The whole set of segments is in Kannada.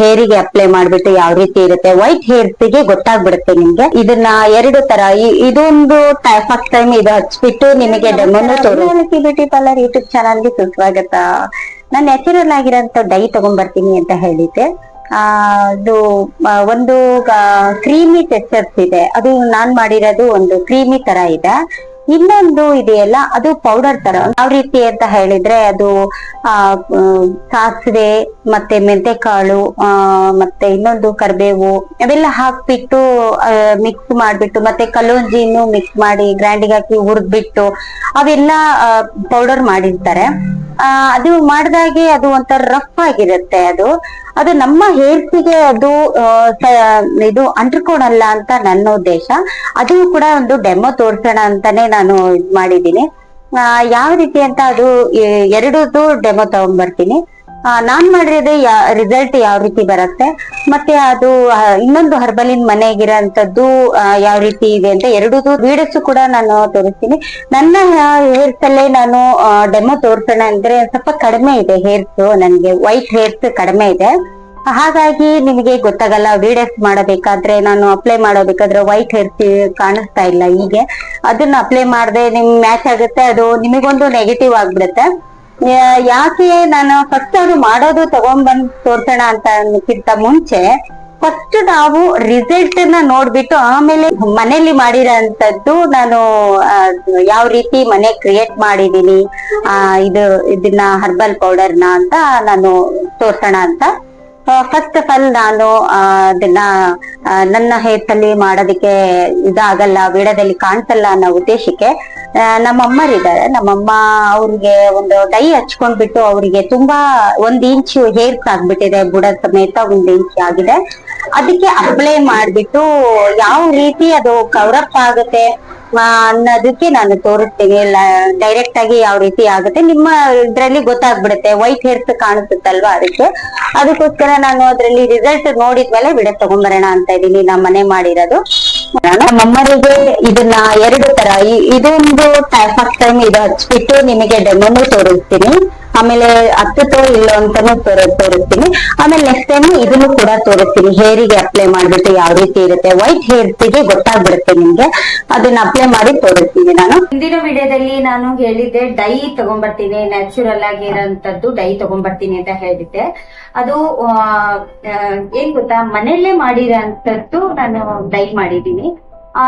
ಹೇರಿಗೆ ಅಪ್ಲೈ ಮಾಡ್ಬಿಟ್ಟು ಯಾವ ರೀತಿ ಇರುತ್ತೆ ವೈಟ್ ಹೇರ್ಸ್ಗೆ ಗೊತ್ತಾಗ್ಬಿಡುತ್ತೆ ನಿಮ್ಗೆ. ಇದನ್ನ ಎರಡು ತರ ಇದೊಂದು ಫಸ್ಟ್ ಟೈಮ್ ಇದು ಹಚ್ಬಿಟ್ಟು ನಿಮಗೆ ಡೆಮೋನು ತೋರಿಸಿ ಬ್ಯೂಟಿ ಪಾರ್ಲರ್ ಯೂಟ್ಯೂಬ್ ಚಾನಲ್ಗೆ ಸುಸ್ವಾಗತ. ನಾನು ನ್ಯಾಚುರಲ್ ಆಗಿರೋಂತ ಡೈ ತಗೊಂಡ್ಬರ್ತೀನಿ ಅಂತ ಹೇಳಿದ್ದೆ. ಆ ಅದು ಒಂದು ಕ್ರೀಮಿ ಟೆಕ್ಸ್ಚರ್ಸ್ ಇದೆ. ಅದು ನಾನ್ ಮಾಡಿರೋದು ಒಂದು ಕ್ರೀಮಿ ತರ ಇದೆ. ಇನ್ನೊಂದು ಇದೆಯಲ್ಲ ಅದು ಪೌಡರ್ ತರ. ಯಾವ ರೀತಿ ಅಂತ ಹೇಳಿದ್ರೆ ಅದು ಆ ಸಾಸಿವೆ, ಮತ್ತೆ ಮೆಂತೆಕಾಳು, ಆ, ಮತ್ತೆ ಇನ್ನೊಂದು ಕರಿಬೇವು, ಅವೆಲ್ಲ ಹಾಕ್ಬಿಟ್ಟು ಮಿಕ್ಸ್ ಮಾಡ್ಬಿಟ್ಟು, ಮತ್ತೆ ಕಲೋಂಜಿನು ಮಿಕ್ಸ್ ಮಾಡಿ ಗ್ರೈಂಡಿಗೆ ಹಾಕಿ ಹುರಿದ್ಬಿಟ್ಟು, ಅವೆಲ್ಲ ಪೌಡರ್ ಮಾಡಿರ್ತಾರೆ. ಆ, ಅದು ಮಾಡಿದಾಗೆ ಅದು ಒಂಥರ ರಫ್ ಆಗಿರುತ್ತೆ ಅದು. ಅದು ನಮ್ಮ ಹೇರ್ಸಿಗೆ ಅದು ಇದು ಅಂಟ್ಕೊಳಲ್ಲ ಅಂತ ನನ್ನ ಉದ್ದೇಶ. ಅದು ಕೂಡ ಒಂದು ಡೆಮೋ ತೋರ್ಸೋಣ ಅಂತಾನೆ ನಾನು ಇದ್ ಮಾಡಿದ್ದೀನಿ. ಯಾವ ರೀತಿ ಅಂತ ಅದು ಎರಡೂ ಎರಡೂದು ಡೆಮೋ ತಗೊಂಡ್ಬರ್ತೀನಿ. ನಾನ್ ಮಾಡಿರೋದು ರಿಸಲ್ಟ್ ಯಾವ ರೀತಿ ಬರುತ್ತೆ, ಮತ್ತೆ ಅದು ಇನ್ನೊಂದು ಹರ್ಬಲಿನ್ ಮನೆಗಿರೋಂಥದ್ದು ಯಾವ ರೀತಿ ಇದೆ ಅಂತ ಎರಡೂದು ವೀಡಿಯೋಸ್ ಕೂಡ ನಾನು ತೋರಿಸ್ತೀನಿ. ನನ್ನ ಹೇರ್ಸ್ ಅಲ್ಲೇ ನಾನು ಡೆಮೋ ತೋರ್ಸೋಣ ಅಂದ್ರೆ ಸ್ವಲ್ಪ ಕಡಿಮೆ ಇದೆ ಹೇರ್ಸ್ ನನಗೆ ವೈಟ್ ಹೇರ್ಸ್ ಕಡಿಮೆ ಇದೆ. ಹಾಗಾಗಿ ನಿಮಗೆ ಗೊತ್ತಾಗಲ್ಲ ವಿಡಿಯೋಸ್ ಮಾಡಬೇಕಾದ್ರೆ ನಾನು ಅಪ್ಲೈ ಮಾಡೋಬೇಕಾದ್ರೆ ವೈಟ್ ಹೇರ್ ಕಾಣಿಸ್ತಾ ಇಲ್ಲ ಹೀಗೆ. ಅದನ್ನ ಅಪ್ಲೈ ಮಾಡದೆ ನಿಮ್ ಮ್ಯಾಚ್ ಆಗುತ್ತೆ, ಅದು ನಿಮಗೊಂದು ನೆಗೆಟಿವ್ ಆಗ್ಬಿಡುತ್ತೆ. ಯಾಕೆ ನಾನು ಫಸ್ಟ್ ಅವ್ರು ಮಾಡೋದು ತಗೊಂಡ್ಬಂದ್ ತೋರ್ಸೋಣ ಅಂತ ಅನ್ನಕ್ಕಿಂತ ಮುಂಚೆ ಫಸ್ಟ್ ನಾವು ರಿಸಲ್ಟ್ನ ನೋಡ್ಬಿಟ್ಟು ಆಮೇಲೆ ಮನೇಲಿ ಮಾಡಿರೋಂಥದ್ದು ನಾನು ಯಾವ ರೀತಿ ಮನೆ ಕ್ರಿಯೇಟ್ ಮಾಡಿದೀನಿ ಇದು, ಇದನ್ನ ಹರ್ಬಲ್ ಪೌಡರ್ನ ಅಂತ ನಾನು ತೋರ್ಸೋಣ ಅಂತ ಫಸ್ಟ್ ಆಫ್ ಆಲ್ ನಾನು ಅದನ್ನ ನನ್ನ ಹೇರ್ ಅಲ್ಲಿ ಮಾಡೋದಕ್ಕೆ ಇದಾಗಲ್ಲ ವೀಡದಲ್ಲಿ ಕಾಣಿಸಲ್ಲ ಅನ್ನೋ ಉದ್ದೇಶಕ್ಕೆ ನಮ್ಮಮ್ಮರಿದ್ದಾರೆ. ನಮ್ಮಮ್ಮ ಅವ್ರಿಗೆ ಒಂದು ಡೈ ಹಚ್ಕೊಂಡ್ಬಿಟ್ಟು ಅವರಿಗೆ ತುಂಬಾ ಒಂದ್ ಇಂಚು ಹೇರ್ಸ್ ಆಗ್ಬಿಟ್ಟಿದೆ ಬುಡ ಸಮೇತ ಒಂದ್ ಇಂಚು ಆಗಿದೆ. ಅದಕ್ಕೆ ಅಪ್ಲೈ ಮಾಡ್ಬಿಟ್ಟು ಯಾವ ರೀತಿ ಅದು ಕವರಪ್ ಆಗುತ್ತೆ ಆ, ಅನ್ನೋದಕ್ಕೆ ನಾನು ತೋರಿಸ್ತೀನಿ. ಡೈರೆಕ್ಟ್ ಆಗಿ ಯಾವ ರೀತಿ ಆಗುತ್ತೆ ನಿಮ್ಮ ಇದ್ರಲ್ಲಿ ಗೊತ್ತಾಗ್ಬಿಡುತ್ತೆ. ವೈಟ್ ಹೇರ್ಸ್ ಕಾಣಿಸುತ್ತಲ್ವಾ ಅದಕ್ಕೆ? ಅದಕ್ಕೋಸ್ಕರ ನಾನು ಅದ್ರಲ್ಲಿ ರಿಸಲ್ಟ್ ನೋಡಿದ್ಮೇಲೆ ಬಿಡ ತಗೊಂಬರೋಣ ಅಂತ ಇದೀನಿ ನಮ್ಮ ಮನೆ ಮಾಡಿರೋದು. ನಮ್ಮ ಇದನ್ನ ಎರಡು ತರ ಇದೊಂದು ಫಸ್ಟ್ ಟೈಮ್ ಇದು ಹಚ್ಬಿಟ್ಟು ನಿಮಗೆ ಡೆಮೋನು ತೋರಿಸ್ತೀನಿ. ಆಮೇಲೆ ಹತ್ತುತ್ತೋ ಇಲ್ಲೋ ಅಂತಾನು ತೋರ- ತೋರಿಸ್ತೀನಿ. ಆಮೇಲೆ ನೆಕ್ಸ್ಟ್ ಟೈಮ್ ಇದನ್ನು ಕೂಡ ತೋರಿಸ್ತೀನಿ. ಹೇರಿಗೆ ಅಪ್ಲೈ ಮಾಡ್ಬಿಟ್ಟು ಯಾವ ರೀತಿ ಇರುತ್ತೆ ವೈಟ್ ಹೇರ್ಸ್ಗೆ ಗೊತ್ತಾಗ್ಬಿಡುತ್ತೆ ನಿಮ್ಗೆ. ಅದನ್ನ ಅಪ್ಲೈ ಮಾಡಿ ತೋರಿಸ್ತೀನಿ ನಾನು. ಹಿಂದಿನ ವಿಡಿಯೋದಲ್ಲಿ ನಾನು ಹೇಳಿದ್ದೆ ಡೈ ತಗೊಂಡ್ಬರ್ತೀನಿ ನ್ಯಾಚುರಲ್ ಆಗಿ ಇರೋಂತದ್ದು ಡೈ ತಗೊಂಡ್ಬರ್ತೀನಿ ಅಂತ ಹೇಳಿದ್ದೆ. ಅದು ಏನ್ ಗೊತ್ತಾ, ಮನೆಯಲ್ಲೇ ಮಾಡಿರೋಂಥದ್ದು ನಾನು ಡೈ ಮಾಡಿದೀನಿ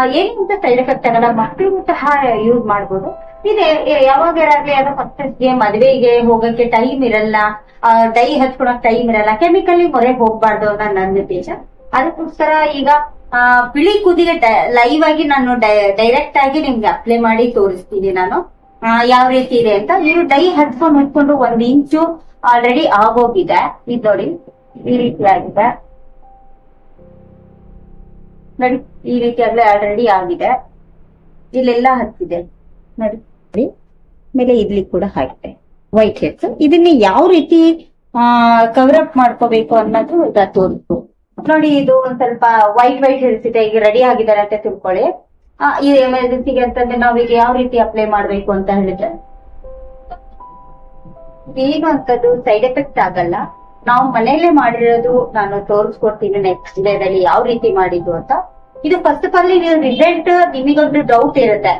ಏನ್ ಏನು ಅಂತ ಸೈಡ್ ಎಫೆಕ್ಟ್ ಆಗಲ್ಲ ಮಕ್ಕಳಿಗೂ ಸಹ ಯೂಸ್ ಮಾಡ್ಬೋದು. ಇದೆ ಯಾವಾಗಲಾಗ್ಲಿ ಅದು ಫಸ್ಟ್ಗೆ ಮದ್ವೆಗೆ ಹೋಗಕ್ಕೆ ಟೈಮ್ ಇರಲ್ಲ. ಡೈ ಹಚ್ಕೊಳಕ್ ಟೈಮ್ ಇರಲ್ಲ. ಕೆಮಿಕಲ್ ಮೊರೆ ಹೋಗ್ಬಾರ್ದು ಅಂತ ನನ್ನ ಉದ್ದೇಶ. ಅದಕ್ಕೋಸ್ಕರ ಈಗ ಬಿಳಿ ಕುದಿಗೆ ಲೈವ್ ಆಗಿ ನಾನು ಡೈರೆಕ್ಟ್ ಆಗಿ ನಿಮ್ಗೆ ಅಪ್ಲೈ ಮಾಡಿ ತೋರಿಸ್ತೀನಿ ನಾನು. ಯಾವ ರೀತಿ ಇದೆ ಅಂತ. ನೀವು ಡೈ ಹಚ್ಕೊಂಡು ಹಚ್ಕೊಂಡು ಒಂದ್ ಇಂಚು ಆಲ್ರೆಡಿ ಆಗೋಗಿದೆ. ಇದು ನೋಡಿ, ಈ ರೀತಿ ಆಗಿದೆ. ನೋಡಿ, ಈ ರೀತಿ ಆಲ್ರೆಡಿ ಆಗಿದೆ. ಇಲ್ಲೆಲ್ಲ ಹತ್ತಿದೆ ನೋಡಿ. ನೋಡಿ. ಆಮೇಲೆ ಇಡ್ಲಿ ಕೂಡ ಹಾಕಿದೆ ವೈಟ್ ಹೆಡ್ಸ್ ಇದನ್ನ ಯಾವ ರೀತಿ ಕವರ್ ಅಪ್ ಮಾಡ್ಕೋಬೇಕು ಅನ್ನೋದು ಈಗ ತೋರಿಸು. ನೋಡಿ ಇದು ಒಂದ್ ಸ್ವಲ್ಪ ವೈಟ್ ವೈಟ್ ಹೆಡ್ಸ್ ಇದೆ ಈಗ ರೆಡಿ ಆಗಿದ್ದಾರೆ ಅಂತ ತಿಳ್ಕೊಳ್ಳಿ. ಆ, ಈ ಎಮರ್ಜೆನ್ಸಿಗೆ ಅಂತಂದ್ರೆ ನಾವೀಗ ಯಾವ ರೀತಿ ಅಪ್ಲೈ ಮಾಡ್ಬೇಕು ಅಂತ ಹೇಳಿದ್ರೆ. ಏನು ಅಂತದ್ದು ಸೈಡ್ ಎಫೆಕ್ಟ್ ಆಗಲ್ಲ. ನಾವು ಮನೆಯಲ್ಲೇ ಮಾಡಿರೋದು ನಾನು ತೋರಿಸ್ಕೊಡ್ತೀನಿ ನೆಕ್ಸ್ಟ್ ಡೇದಲ್ಲಿ ಯಾವ ರೀತಿ ಮಾಡಿದ್ದು ಅಂತ. ಇದು ಫಸ್ಟ್ ಆಫ್ ಆಲ್ ರಿಸಲ್ಟ್ ನಿಮಗೊಂದು ಡೌಟ್ ಇರುತ್ತೆ.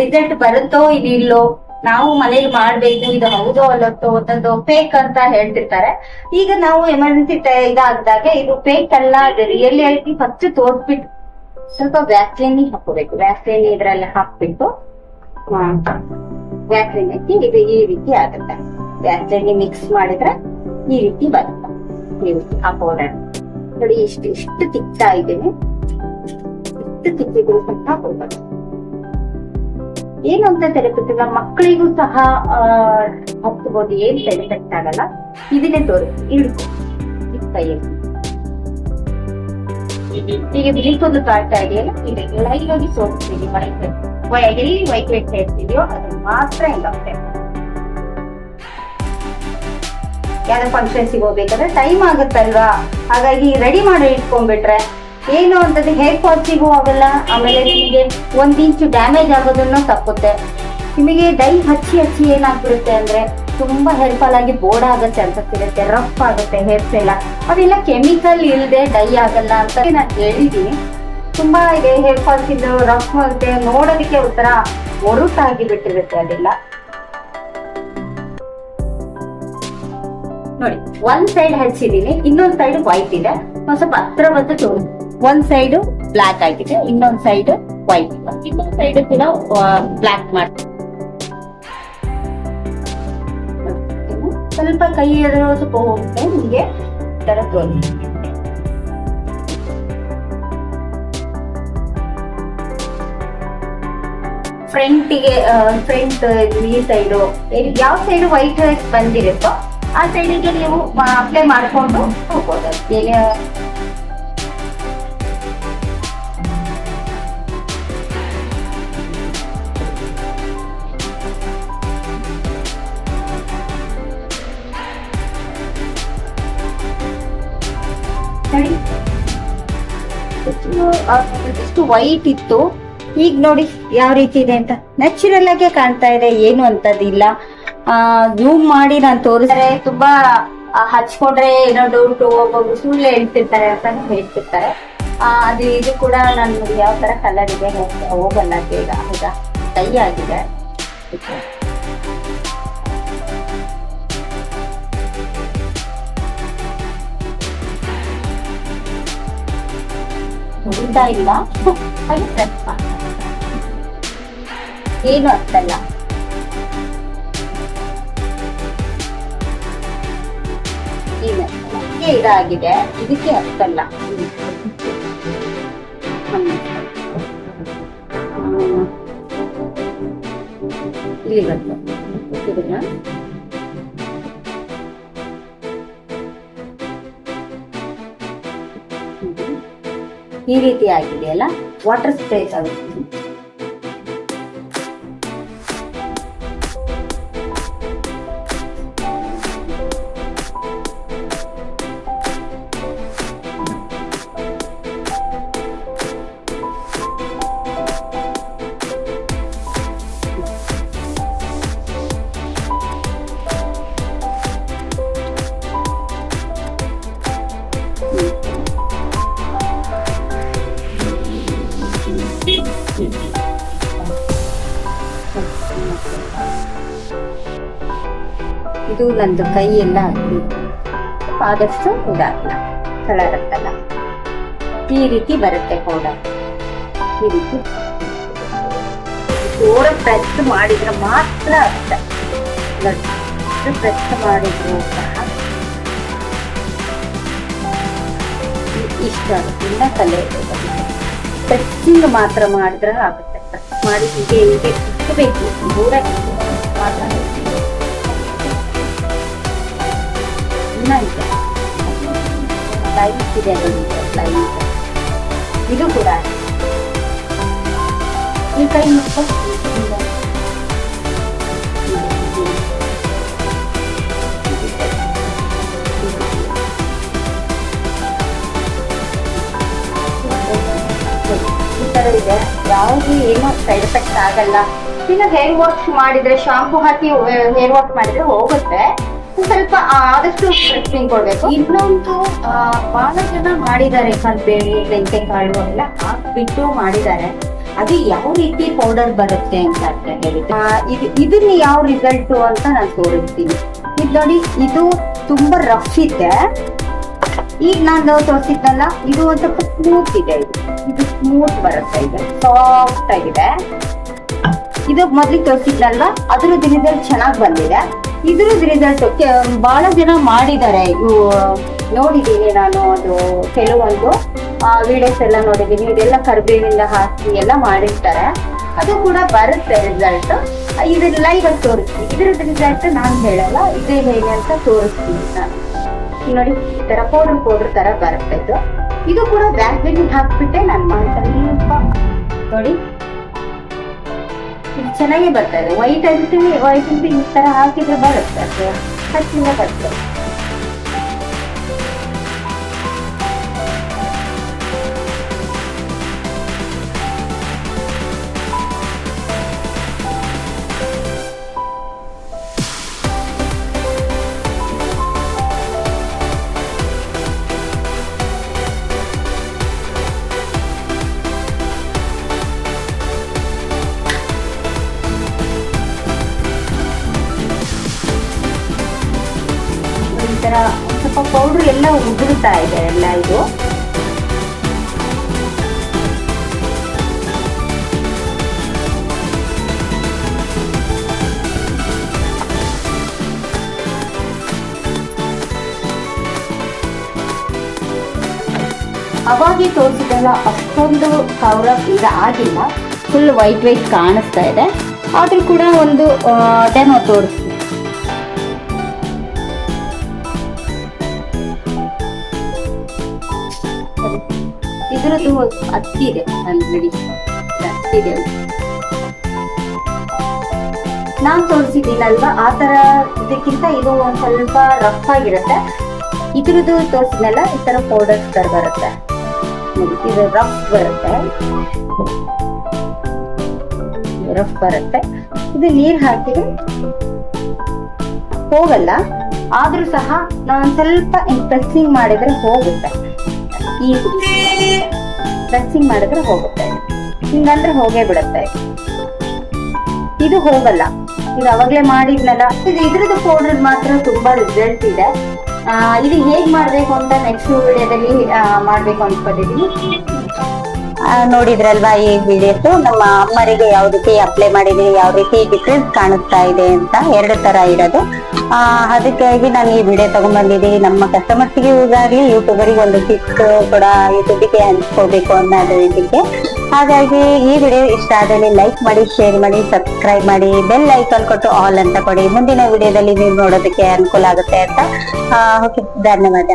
ರಿಸಲ್ಟ್ ಬರುತ್ತೋ ಇದಿಲ್ಲೋ ನಾವು ಮನೇಲಿ ಮಾಡ್ಬೇಕು, ಇದು ಹೌದೋ ಅಲ್ಲೋ ಒಂದೊಂದು ಫೇಕ್ ಅಂತ ಹೇಳ್ತಿರ್ತಾರೆ. ಈಗ ನಾವು ಎಮರ್ಜೆನ್ಸಿ ಇದಾಗ್ದಾಗ ಇದು ಫೇಕ್ ಅಲ್ಲ ರಿಯಲಿ ಐತಿ ಫಸ್ಟ್ ತೋರ್ಸ್ಬಿಟ್ಟು ಸ್ವಲ್ಪ ವ್ಯಾಕ್ಸಿನ್ ಹಾಕೋಬೇಕು. ವ್ಯಾಕ್ಸಿನ್ ಇದ್ರಲ್ಲಿ ಹಾಕ್ಬಿಟ್ಟು ವ್ಯಾಕ್ಸಿನ್ ಐತಿ ಇದು ಈ ರೀತಿ ಆಗುತ್ತೆ. ವ್ಯಾಕ್ಸಿನ್ ಮಿಕ್ಸ್ ಮಾಡಿದ್ರೆ ಈ ರೀತಿ ಬರುತ್ತೆ. ನೀವು ಆ ಪೌಡರ್ ನೋಡಿ, ಇಷ್ಟು ಇಷ್ಟು ತಿಕ್ತಾ ಇದ್ದೇನೆ. ಇಷ್ಟು ತಿಕ್ಕಿದ್ರು ಸಹ ಹೋಗಲ್ಲ ಏನು ಅಂತ ತಿಳಿಸುತ್ತಿಲ್ಲ ಮಕ್ಕಳಿಗೂ ಸಹ ಹತ್ತಬಹುದು ಏನ್ ಆಗಲ್ಲ ಇದನ್ನೇ ತೋರಿಸಿ ಇಡ್ಕೊ ಈ ಕೈಯಲ್ಲಿ. ಈಗ ಬಿಳಿಸೋದು ಕಾಡ್ತಾ ಇದೆಯಲ್ಲ ಇದೆ ಲೈನ್ ಆಗಿ ಸೋರಿಸ್ತೀವಿ ವೈಟ್ ಎಲ್ಲಿ ವೈಟ್ ಹೇಳ್ತಿದ್ಯೋ, ಅದನ್ನ ಮಾತ್ರ ಹಿಂಗಾಗುತ್ತೆ ಯಾರೋ ಫಂಕ್ಷನ್ಸಿಗೆ ಹೋಗ್ಬೇಕಾದ್ರೆ ಟೈಮ್ ಆಗುತ್ತಲ್ವಾ? ಹಾಗಾಗಿ ರೆಡಿ ಮಾಡಿ ಇಟ್ಕೊಂಡ್ಬಿಟ್ರೆ ಏನು ಅಂತಂದ್ರೆ ಹೇರ್ ಪಾಸಿಟಿವ್ ಆಗಲ್ಲ ಆಮೇಲೆ ನಿಮಗೆ ಒಂದ್ ಇಂಚು ಡ್ಯಾಮೇಜ್ ಆಗೋದನ್ನು ತಪ್ಪುತ್ತೆ. ನಿಮಗೆ ಡೈ ಹಚ್ಚಿ ಹಚ್ಚಿ ಏನಾಗ್ಬಿಡುತ್ತೆ ಅಂದ್ರೆ ತುಂಬಾ ಹೇರ್ ಫಾಲ್ ಆಗಿ ಬೋರ್ಡ್ ಆಗೋ ಚಾನ್ಸಸ್ ಇರುತ್ತೆ ರಫ್ ಆಗುತ್ತೆ ಹೇರ್ ಸ್ಟೈಲ್ ಅವೆಲ್ಲ ಕೆಮಿಕಲ್ ಇಲ್ಲದೆ ಡೈ ಆಗಲ್ಲ ಅಂತ ನಾನು ಹೇಳಿದೀನಿ. ತುಂಬಾ ಇದೆ ಹೇರ್ ಫಾಲ್ಸ್ ಇದು ರಫ್ ಆಗುತ್ತೆ. ನೋಡೋದಕ್ಕೆ ಒಂಥರ ಒರಟಾಗಿ ಬಿಟ್ಟಿರುತ್ತೆ ಅದೆಲ್ಲ. ನೋಡಿ ಒಂದ್ ಸೈಡ್ ಹಚ್ಚಿದೀನಿ ಇನ್ನೊಂದ್ ಸೈಡ್ ವೈಟ್ ಇದೆ. ಒಂದ್ ಸ್ವಲ್ಪ ಹತ್ರ ಬಂದು ತೋರಿಸಿ ಒಂದ್ ಸೈಡ್ ಬ್ಲಾಕ್ ಆಗಿದೆ, ಇನ್ನೊಂದ್ ಸೈಡ್ ವೈಟ್ ಇನ್ನೊಂದ್ ಸೈಡ್ ಕೂಡ ಬ್ಲಾಕ್ ಮಾಡಿ ಸ್ವಲ್ಪ ಕೈ ಎದುರು ಸ್ವಲ್ಪ ಹೋಗುತ್ತೆ ನಿಮಗೆ ತರ ತೋರಿಸಿ ಫ್ರಂಟಿಗೆ ಫ್ರಂಟ್ ಈ ಸೈಡು ಯಾವ ಸೈಡ್ ವೈಟ್ ಬಂದಿರುತ್ತೋ, ಆ ಸೈಡಿಗೆ ನೀವು ಅಪ್ಲೈ ಮಾಡ್ಕೊಂಡು ಹೋಗ್ಬೋದು. ಇಷ್ಟು ವೈಟ್ ಇತ್ತು. ಈಗ ನೋಡಿ ಯಾವ ರೀತಿ ಇದೆ ಅಂತ. ನ್ಯಾಚುರಲ್ ಆಗಿ ಕಾಣ್ತಾ ಇದೆ, ಏನು ಅಂತದಿಲ್ಲ. ಜೂಮ್ ಮಾಡಿ ನಾನು ತೋರಿಸಿದ್ರೆ ತುಂಬಾ ಹಚ್ಕೊಂಡ್ರೆ ಏನೋ ಡೌಟ್ ಒಬ್ಬೊಬ್ರು ಸುಳ್ಳು ಹೇಳ್ತಿರ್ತಾರೆ ಅಂತ ಹೇಳ್ತಿರ್ತಾರೆ. ಅದು ಇದು ಕೂಡ ನಾನು ಯಾವ ತರ ಕಲರ್ ಇದೆ ಹೋಗ್- ಹೋಗಲ್ಲ, ಬೇಗ. ಈಗ ಕೈ ಆಗಿದೆ ಉಳಿತಾ ಇಲ್ಲ ಹಾಗೆ press ಮಾಡ್ತಾರೆ. ಏನು ಅರ್ಥಲ್ಲ ಏನು ಅರ್ಥಲ್ಲ. ಇದಕ್ಕೆ ಇದಾಗಿದೆ ಇದಕ್ಕೆ ಅರ್ಥಲ್ಲ ಹ್ಮ್. ಹ್ಮ್. ಇಲ್ಲಿ ಬಂತು ಇದನ್ನ ಈ ರೀತಿ ಆಗಿದೆಯಲ್ಲ ವಾಟರ್ ಸ್ಪ್ರೇ ಇದು ನಂದು ಕೈ ಎಲ್ಲ ಹಾಕಿ ಆದಷ್ಟು ಇದಾಗಲ್ಲ ಕಳರತ್ತಲ್ಲ ಈ ರೀತಿ ಬರುತ್ತೆ ಪೌಡರ್ ಈ ರೀತಿ. ಓಡ ಪ್ರೆಸ್ ಮಾಡಿದ್ರೆ ಮಾತ್ರ ಅರ್ಥ. ನೋಡಿ ಪ್ರೆಸ್ ಮಾಡಿದ್ರು ಸಹ ಇಷ್ಟ ಇಲ್ಲ ಕಲೆ ಪ್ರೆಸ್ಸಿಂಗ್ ಮಾತ್ರ ಮಾಡಿದ್ರೆ ಆಗುತ್ತೆ. ಪ್ರೆಸ್ ಮಾಡಿ ಹೀಗೆ ಹೀಗೆ ದೂರ ಮಾತ್ರ. ಇನ್ನ ಇದೆ ಲೈಟ್ ಇದೆ ಲೈಟ್ ಇದು ಕೂಡ. ಈ ತರ ಇದೆ. ಯಾವುದು ಏನೂ ಸೈಡ್ ಎಫೆಕ್ಟ್ ಆಗಲ್ಲ. ಇನ್ನು ಹೇರ್ ವಾಶ್ ಮಾಡಿದ್ರೆ ಶಾಂಪು ಹಾಕಿ ಹೇರ್ ವಾಶ್ ಮಾಡಿದ್ರೆ ಹೋಗುತ್ತೆ. ಸ್ವಲ್ಪ ಆದಷ್ಟು ಪ್ರಶ್ನೆ ಕೊಡ್ಬೇಕು. ಇನ್ನೊಂದು ಬಹಳ ಜನ ಮಾಡಿದ್ದಾರೆ ಕಲ್ಬೇವು ಮೆಂತೆಕಾಳು ಎಲ್ಲ ಹಾಕ್ಬಿಟ್ಟು ಮಾಡಿದ್ದಾರೆ. ಅದು ಯಾವ ರೀತಿ ಪೌಡರ್ ಬರುತ್ತೆ ಅಂತ ಹೇಳಿದ್ರೆ. ಹೇಳಿ ಇದು, ಇದನ್ನ ಯಾವ ರಿಸಲ್ಟ್ ಅಂತ ನಾನು ತೋರಿಸ್ತೀನಿ. ಇದು ನೋಡಿ, ಇದು ತುಂಬಾ ರಫ್ ಇದೆ. ಈಗ ನಾನು ತೋರಿಸಿದ್ನಲ್ಲ, ಇದು ಒಂದ್ ಸ್ವಲ್ಪ ಸ್ಮೂತ್ ಇದೆ ಇದು. ಇದು ಸ್ಮೂತ್ ಬರುತ್ತೆ ಇದೆ. ಸಾಫ್ಟ್ ಆಗಿದೆ. ಇದು ಮೊದ್ಲಿಗೆ ತೋರಿಸಿದ್ನಲ್ವಾ? ಅದ್ರ ದಿನದಲ್ಲಿ ಚೆನ್ನಾಗಿ ಬಂದಿದೆ. ಇದ್ರದ್ದು ರಿಸಲ್ಟ್ ಬಹಳ ಜನ ಮಾಡಿದ್ದಾರೆ. ಇವು ನೋಡಿದ್ದೀನಿ ನಾನು ಅದು ಕೆಲವೊಂದು ವೀಡಿಯೋಸ್ ಎಲ್ಲ ನೋಡಿದ್ದೀನಿ ಇದೆಲ್ಲ ಕರ್ಬೇವಿಂದ ಹಾಕಿ ಎಲ್ಲ ಮಾಡಿರ್ತಾರೆ. ಅದು ಕೂಡ ಬರುತ್ತೆ ರಿಸಲ್ಟ್ ಇದ್ರ ಲೈವ್ ಆಗಿ ತೋರಿಸ್ತೀನಿ. ಇದ್ರದ್ದು ರಿಸಲ್ಟ್ ನಾನು ಹೇಳಲ್ಲ, ಇದೇ ಹೇಗೆ ಅಂತ ತೋರಿಸ್ತೀನಿ ನಾನು. ನೋಡಿ, ಈ ತರ ಪೌಡರ್ ಪೌಡರ್ ತರ ಬರುತ್ತೆ ಇದು. ಇದು ಕೂಡ ವ್ಯಾಕ್ಸಿನ್ ಹಾಕ್ಬಿಟ್ಟೆ, ನಾನು ಮಾಡ್ತೀನಿ ನೋಡಿ. ಇದು ಬರ್ತಾ ಬರ್ತದೆ ವೈಟ್ ಅಂತೀನಿ ವೈಟ್ ಈ ತರ ಹಾಕಿದ್ರೆ ಬರುತ್ತೆ. ಅದು ಹಚ್ಚಿಂದ ಬರ್ತದೆ. ಎಲ್ಲ ಉದುರುತ್ತಾ ಇದೆ ಎಲ್ಲ ಇದು. ಅವಾಗೆ ತೋರಿಸಿದಲ್ಲ ಅಷ್ಟೊಂದು ಕವರ್ ಅಪ್ ಈಗ ಆಗಿಲ್ಲ. ಫುಲ್ ವೈಟ್ ವೈಟ್ ಕಾಣಿಸ್ತಾ ಇದೆ. ಆದರೂ ಕೂಡ ಒಂದು ಡೆಮೋ ತೋರಿಸ್ತೀನಿ. ಇದ್ರದ್ದು ಹತ್ತಿದೆ ಆಲ್ರೆಡಿ ಹತ್ತಿದೆ ನಾನ್ ತೋರಿಸಿದ್ದೀನಲ್ವಾ? ಆ ತರ ಇದಕ್ಕಿಂತ ಇದು ಒಂದ್ ಸ್ವಲ್ಪ ರಫ್ ಆಗಿರುತ್ತೆ. ಇದ್ರದ್ದು ತೋರಿಸಿದ್ನಲ್ಲ, ಈ ತರ ಪೌಡರ್ಸ್ ತರ ಬರುತ್ತೆ. ಇದು ರಫ್ ಬರುತ್ತೆ. ರಫ್ ಬರುತ್ತೆ. ಇದು ನೀರ್ ಹಾಕಿದ್ರೆ ಹೋಗಲ್ಲ. ಆದ್ರೂ ಸಹ ನಾನ್ ಸ್ವಲ್ಪ ಪ್ರೆಸ್ಸಿಂಗ್ ಮಾಡಿದ್ರೆ ಹೋಗುತ್ತೆ. ಈ ಪ್ರೆಸ್ಸಿಂಗ್ ಮಾಡಿದ್ರೆ ಹೋಗುತ್ತೆ. ಹಿಂಗಂದ್ರೆ ಹೋಗೇ ಬಿಡುತ್ತೆ. ಇದು ಹೋಗಲ್ಲ. ಇದು ಅವಾಗ್ಲೇ ಮಾಡಿದ್ನಲ್ಲ. ಇದು ಇದ್ರದ್ದು ಪೌಡರ್ ಮಾತ್ರ ತುಂಬಾ ರಿಸಲ್ಟ್ ಇದೆ. ಇದು ಹೇಗ್ ಮಾಡ್ಬೇಕು ಅಂತ ನೆಕ್ಸ್ಟ್ ವಿಡಿಯೋದಲ್ಲಿ ಮಾಡ್ಬೇಕು ಅನ್ಕೊಂಡಿದೀನಿ. ನೋಡಿದ್ರಲ್ವಾ ಈ ವಿಡಿಯೋಸ್ ನಮ್ಮ ಅಮ್ಮರಿಗೆ ಯಾವ ರೀತಿ ಅಪ್ಲೈ ಮಾಡಿದೀನಿ ಯಾವ ರೀತಿ ಡಿಫ್ರೆನ್ಸ್ ಕಾಣಿಸ್ತಾ ಇದೆ ಅಂತ. ಎರಡು ತರ ಇರೋದು. ಅದಕ್ಕಾಗಿ ನಾನು ಈ ವಿಡಿಯೋ ತಗೊಂಡ್ಬಂದಿದ್ದೀನಿ. ನಮ್ಮ ಕಸ್ಟಮರ್ಸ್ಗೆ ಯೂಸ್ ಯೂಟ್ಯೂಬರ್ ಯೂಟ್ಯೂಬರಿಗೆ ಒಂದು ಟಿಪ್ಸ್ ಕೂಡ ಯೂಟ್ಯೂಬಿಗೆ ಹಂಚ್ಕೋಬೇಕು ಅನ್ನೋದು ಇದಕ್ಕೆ ಹಾಗಾಗಿ ಈ ವಿಡಿಯೋ ಇಷ್ಟ ಆದಲ್ಲಿ ಲೈಕ್ ಮಾಡಿ ಶೇರ್ ಮಾಡಿ ಸಬ್ಸ್ಕ್ರೈಬ್ ಮಾಡಿ ಬೆಲ್ ಐಕಾನ್ ಕೊಟ್ಟು ಆಲ್ ಅಂತ ಕೊಡಿ. ಮುಂದಿನ ವಿಡಿಯೋದಲ್ಲಿ ನೀವು ನೋಡೋದಕ್ಕೆ ಅನುಕೂಲ ಆಗುತ್ತೆ ಅಂತ ಓಕೆ ಧನ್ಯವಾದ.